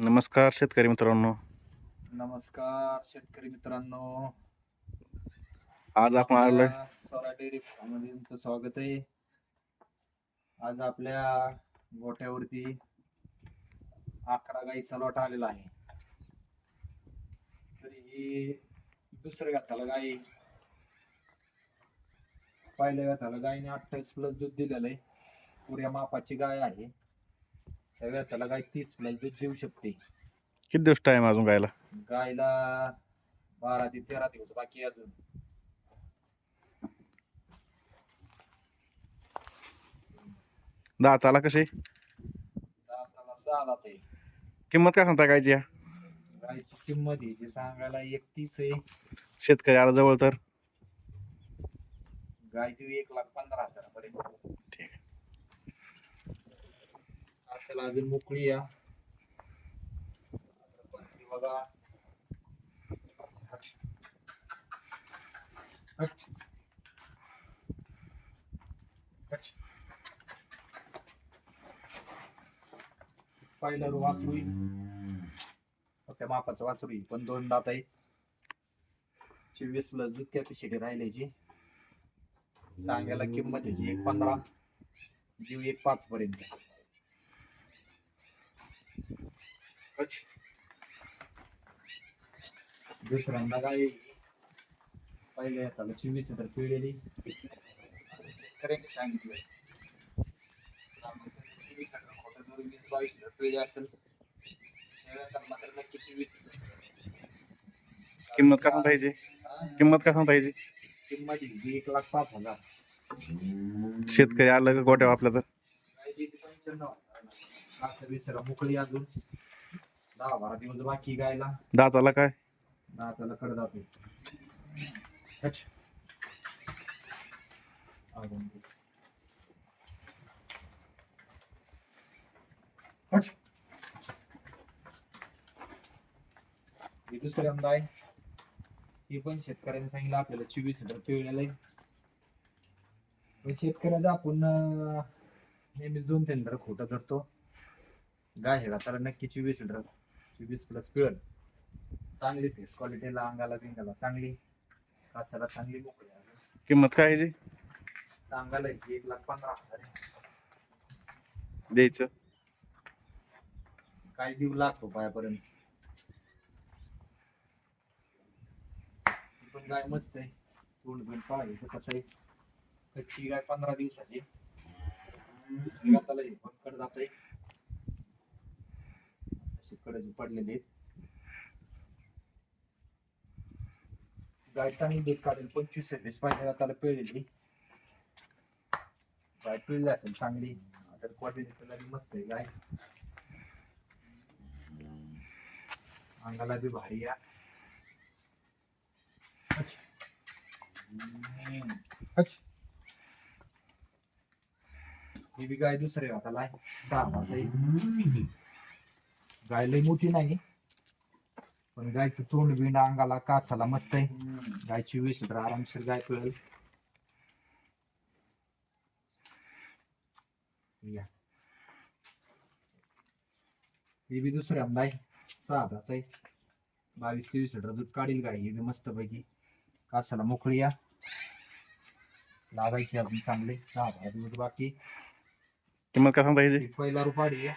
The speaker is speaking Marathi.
नमस्कार शेतकरी मित्रांनो. नमस्कार शेतकरी मित्रांनो. आज आपण आलोय. स्वरा डेअरी फार्ममध्ये तुमचं स्वागत आहे. आज आपल्या गोठ्यावरती अकरा गाईचा लॉट आलेला आहे. तर ही दुसऱ्या गाताला गाई. पहिल्या गाताला गायीने अठ्ठावीस प्लस दूध दिलेलं आहे. पुऱ्या मापाची गाय आहे. त्या गाताला गाय तीस प्लस दूध देऊ शकते. किती दिवस टाइम अजून गायला? गायला बारा ते तेरा दिवस बाकी आहे अजून. दाताला कशी दाताला सहा दात आहे. किंमत काय सांगता गायची या? गायची किंमत याची सांगायला एकतीस आहे. शेतकरी आला जवळ तर? गाय देऊ एक लाख पंधरा हजारापर्यंत. ठीक असेल अजून मोकळी या. बघा. पहिलं वासरू फक्त मापाचं वासरू येईल. पण दोन दात आहे. चोवीस प्लस दूध कॅपॅसिटी राहिल्याची सांगायला किंमत याची एक पंधरा जीव एक पाच पर्यंत अच्छ. दुसऱ्यांदा काय पहिले हाताला चोवीस हज़ार पिळलेली शेतकऱ्यांनी सांगितलं वीस बावीस हज़ार पिळली असेल मात्र नक्की चोवीस किंमत काय सांगता किंमत काय सांगता किंमत ही एक लाख पाच हज़ार। शेतकरी आलं का गोट्या आपल्या तर पंच्याण्णव मोकळी अजून दहा बारा दिवस बाकी गायला. दाताला काय? दाताला कड जाते दुसऱ्यांदा आहे. ही पण शेतकऱ्यांनी सांगितलं आपल्याला चोवीस हजार आहे. पण शेतकऱ्याचा आपण नेहमीच दोन तीन लिटर खोटं धरतो. गाय हे त्याला नक्की चोवीस लिटर चोवीस प्लस पिळल चांगली फेस क्वालिटीला अंगाला बिंगाला चांगली. कासाला चांगली मोकळी आहे. किंमत काय याची सांगायला याची एक लाख पंधरा हजार आहे. द्यायचं. काय देऊ लाख रुपयापर्यंत. ही पण गाय मस्त आहे. तोंड बिंड पाहायचं कसं आहे? कच्ची गाय पंधरा दिवसाची. दुसरी गाताला हे पण आहे. अशी कडची पडलेली गाय चांगली दूध काढेल पंचवीस सव्वीस पाहिजे त्याला पिळलेली गाय पिळली असेल चांगली. तर क्वालिटी मस्त आहे. गाय अंगाला बी भारी या ही बी गाय दुसरे हाताला आहे सहा हात आहे. गाय लई मोठी नाही. पण गायचं तोंड बिंड अंगाला कासाला मस्त आहे. गायची वीस लिटर आरामशीर गाय पिळेल. या. ही बी दुसऱ्यांदा आहे सहा दात आहे बावीस तेवीस लिटर दूध काढील गाय. ही बी मस्त पैकी कासाला मोकळी या. लागायची अजून चांगले. सहा दहा दिवस बाकी. किंमत काय सांगता याची पहिला रुपाडी आहे.